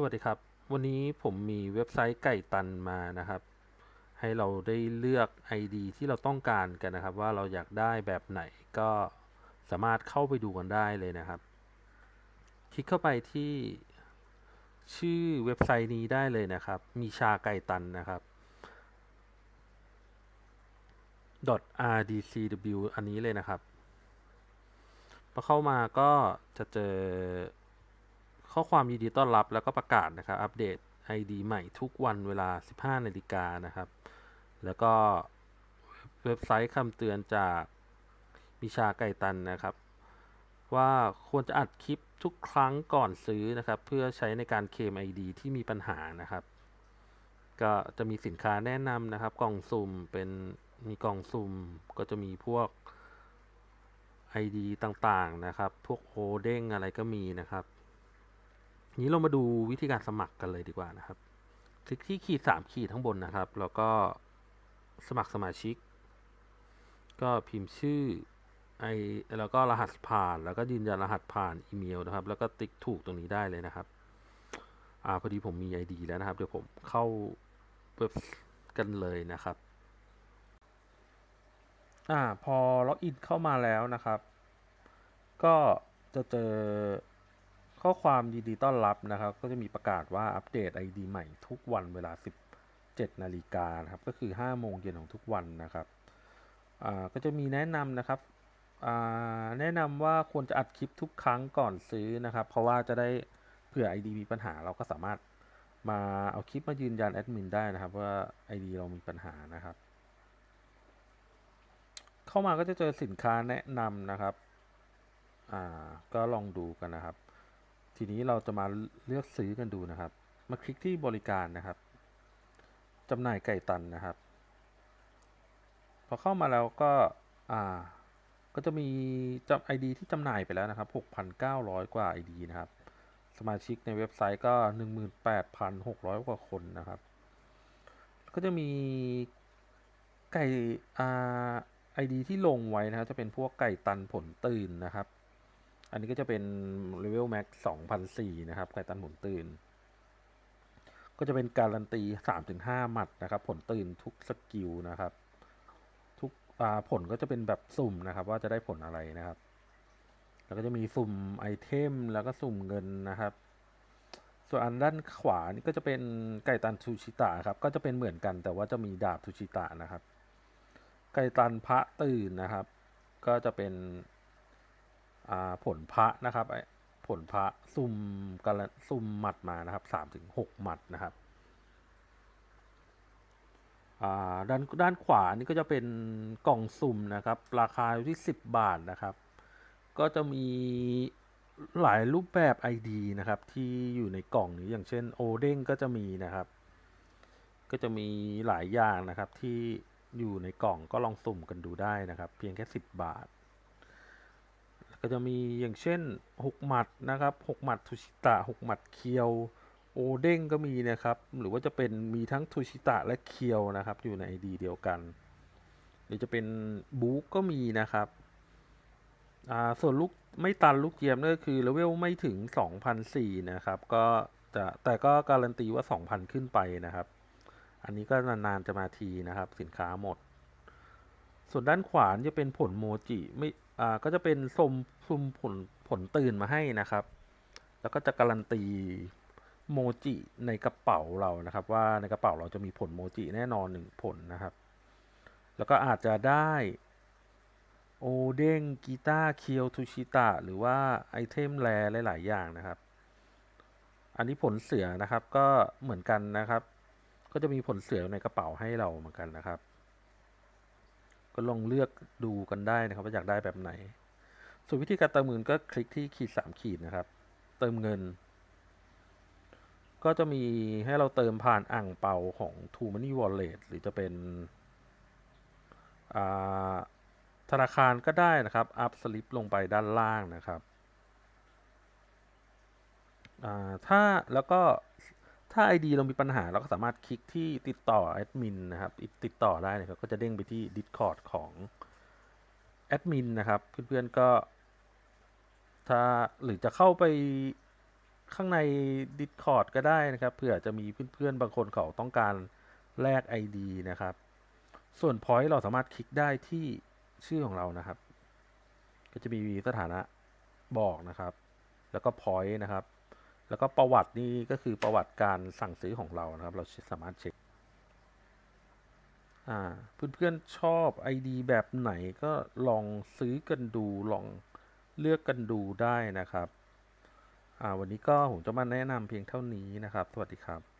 สวัสดีครับ วันนี้ผมมีเว็บไซต์ไก่ตันมานะครับ ให้เราได้เลือก ID ที่เราต้องการกันนะครับ ว่าเราอยากได้แบบไหนก็สามารถเข้าไปดูกันได้เลยนะครับ คลิกเข้าไปที่ชื่อเว็บไซต์นี้ได้เลยนะครับ มีชาไก่ตันนะครับ .rdcw อันนี้เลยนะครับพอเข้ามาก็จะเจอ ข้อความยินดีต้อนรับแล้วก็ประกาศนะครับ อัปเดต ID ใหม่ทุกวันเวลา 15นาฬิกานะครับ แล้วก็เว็บไซต์คำเตือนจากมิชาไก่ตันนะครับ ว่าควรจะอัดคลิปทุกครั้งก่อนซื้อนะครับ เพื่อใช้ในการเคม ID ที่มีปัญหานะครับ ก็จะมีสินค้าแนะนำนะครับ กล่องสุ่มเป็นมีกล่องสุ่มก็จะมีพวก ID ต่างๆนะครับ พวกโฮเด้งอะไรก็มีนะครับ นี้เรามาดูวิธีการสมัครกันเลยดีกว่านะครับ คลิกที่ขีดสามขีดข้างบนนะครับ แล้วก็สมัครสมาชิก ก็พิมพ์ชื่อไอแล้วก็รหัสผ่าน แล้วก็ยืนยันรหัสผ่านอีเมลนะครับ แล้วก็ติ๊กถูกตรงนี้ได้เลยนะครับ อ่าพอดีผมมี ID แล้วนะครับ เดี๋ยวผมเข้าเว็บกันเลยนะครับ อ่าพอล็อกอินเข้ามาแล้วนะครับ ก็จะเจอ ข้อความยินดีต้อนรับนะครับ ก็จะมีประกาศว่าอัปเดต ID ใหม่ทุกวันเวลา 17 นาฬิกานะครับ ก็คือ 5 โมงเย็นของทุกวันนะครับอ่าก็จะมีแนะนำนะครับอ่าแนะนำว่าควรจะอัดคลิปทุกครั้งก่อนซื้อนะครับ เพราะว่าจะได้เผื่อ ID มีปัญหาเราก็สามารถมาเอาคลิปมายืนยันแอดมินได้นะครับ ว่า ID เรามีปัญหานะครับ เข้ามาก็จะเจอสินค้าแนะนำนะครับ อ่า ก็ลองดูกันนะครับ ทีนี้เราจะมาเลือกซื้อกันดูนะครับ มาคลิกที่บริการนะครับจำหน่ายไก่ตันนะครับ พอเข้ามาแล้วก็อ่าก็จะมีจำ ID ที่จำหน่ายไปแล้วนะครับ 6,900 กว่า ID นะครับ สมาชิกในเว็บไซต์ก็ 18,600 กว่าคนนะครับ ก็จะมีไก่อ่า ID ที่ลงไว้นะครับจะเป็นพวกไก่ตันผลตื่นนะครับ อันนี้ก็จะเป็น Level Max 2004นะครับไก่ตันผลตื่น ก็จะเป็นการันตี3-5หมัดนะครับ ผลตื่นทุกสกิลนะครับ ทุกผลก็จะเป็นแบบสุ่มนะครับ ว่าจะได้ผลอะไรนะครับ แล้วก็จะมีสุ่มไอเทมแล้วก็สุ่มเงินนะครับ ส่วนอันด้านขวานี่ก็จะเป็นไก่ตันทูชิตะครับ ก็จะเป็นเหมือนกันแต่ว่าจะมีดาบทูชิตะนะครับ ไก่ตันพระตื่นนะครับ ก็จะเป็น ผลพระนะครับผลพระซุ่มกันละซุ่มหมัดมานะครับสามถึงหกหมัดนะครับด้านด้านขวานี่ก็จะเป็นกล่องสุ่มนะครับ ราคาอยู่ที่สิบบาทนะครับ ก็จะมีหลายรูปแบบ ID นะครับที่อยู่ในกล่องนี้อย่างเช่นโอเด้งก็จะมีนะครับ ก็จะมีหลายอย่างนะครับที่อยู่ในกล่องก็ลองสุ่มกันดูได้นะครับ เพียงแค่สิบบาท ก็จะมีอย่างเช่นหกหมัดนะครับหกหมัดทูชิตะหกหมัดเคียว โอเด้งก็มีนะครับ หรือว่าจะเป็นมีทั้งทูชิตะและเคียวนะครับ อยู่ใน ID เดียวกัน หรือจะเป็นบุ๊กก็มีนะครับอ่าส่วนลูกไม่ตันลูกเยียมนั่นก็คือเลเวลไม่ถึง 2,004นะครับ ก็จะแต่ก็การันตีว่า 2,000 ขึ้นไปนะครับ อันนี้ก็นานๆจะมาทีนะครับ สินค้าหมด ส่วนด้านขวาจะเป็นผลโมจิไม่อ่าก็จะเป็นสมซุมผลผลตื่นมาให้นะครับ แล้วก็จะการันตีโมจิในกระเป๋าเรานะครับ ว่าในกระเป๋าเราจะมีผลโมจิแน่นอนหนึ่งผลนะครับ แล้วก็อาจจะได้โอเด้งกีตาร์เคียวทูชิตะหรือว่าไอเทมแรหลาย ๆ อย่างนะครับ อันนี้ผลเสือนะครับก็เหมือนกันนะครับ ก็จะมีผลเสือในกระเป๋าให้เราเหมือนกันนะครับ ก็ลองเลือกดูกันได้นะครับว่าอยากได้แบบไหน ส่วนวิธีการเติมเงินก็คลิกที่ขีดสามขีดนะครับ เติมเงิน ก็จะมีให้เราเติมผ่านอ่างเป่าของ t o Money Wallet หรือจะเป็นธนาคารก็ได้นะครับ อัพสลิปลงไปด้านล่างนะครับถ้าแล้วก็ ถ้า ID เรามีปัญหาเราก็สามารถคลิกที่ติดต่อแอดมินนะครับ ติดต่อได้นะครับก็จะเด้งไปที่ Discord ของแอดมินนะครับ เพื่อนๆก็ ถ้าหรือจะเข้าไปข้างใน Discord ก็ได้นะครับเผื่อจะมีเพื่อนๆ บางคนเขาต้องการแลก ID นะครับ ส่วน Point เราสามารถคลิกได้ที่ชื่อของเรานะครับ ก็จะมีสถานะบอกนะครับ แล้วก็ Point นะครับ แล้วก็ประวัตินี่ก็คือประวัติการสั่งซื้อของเรานะครับ เราสามารถเช็คเพื่อนๆชอบ ID แบบไหนก็ลองซื้อกันดูลองเลือกกันดูได้นะครับวันนี้ก็ผมจะมาแนะนำเพียงเท่านี้นะครับ สวัสดีครับ